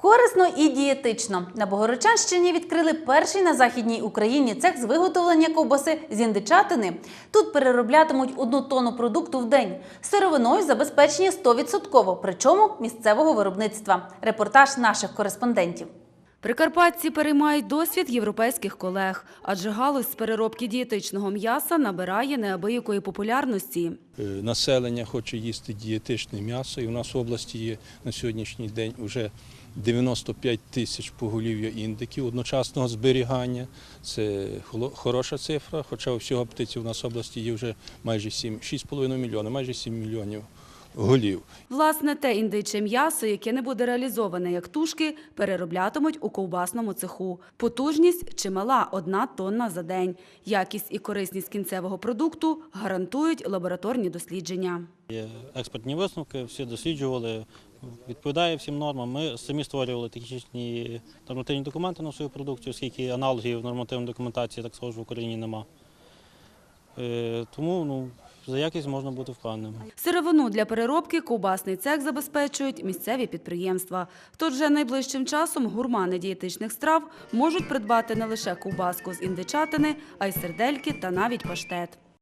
Корисно і дієтично. На Богородчанщині відкрили перший на західній Україні цех з виготовлення ковбаси з індичатини. Тут перероблятимуть одну тонну продукту в день. Сировиною забезпечені 100%, причому місцевого виробництва. Репортаж наших кореспондентів. Прикарпатці переймають досвід європейських колег, адже галузь з переробки дієтичного м'яса набирає неабиякої популярності. Е, Населення хоче їсти дієтичне м'ясо, і у нас в області є на сьогоднішній день вже 95 тисяч поголів'я індиків одночасного зберігання. Це хороша цифра, хоча всього птиці у нас в області є вже майже 7, 6,5 мільйона, майже 7 мільйонів голів. Власне, те індиче м'ясо, яке не буде реалізоване як тушки, перероблятимуть у ковбасному цеху. Потужність чимала – одна тонна за день. Якість і корисність кінцевого продукту гарантують лабораторні дослідження. Є експертні висновки, всі досліджували, відповідає всім нормам. Ми самі створювали технічні нормативні документи на свою продукцію, оскільки аналогів нормативної документації так схоже в Україні нема. Е, Тому ну, за якість можна бути впевненим. Сировину для переробки ковбасний цех забезпечують місцеві підприємства. Тож вже найближчим часом гурмани дієтичних страв можуть придбати не лише ковбаску з індичатини, а й сердельки та навіть паштет.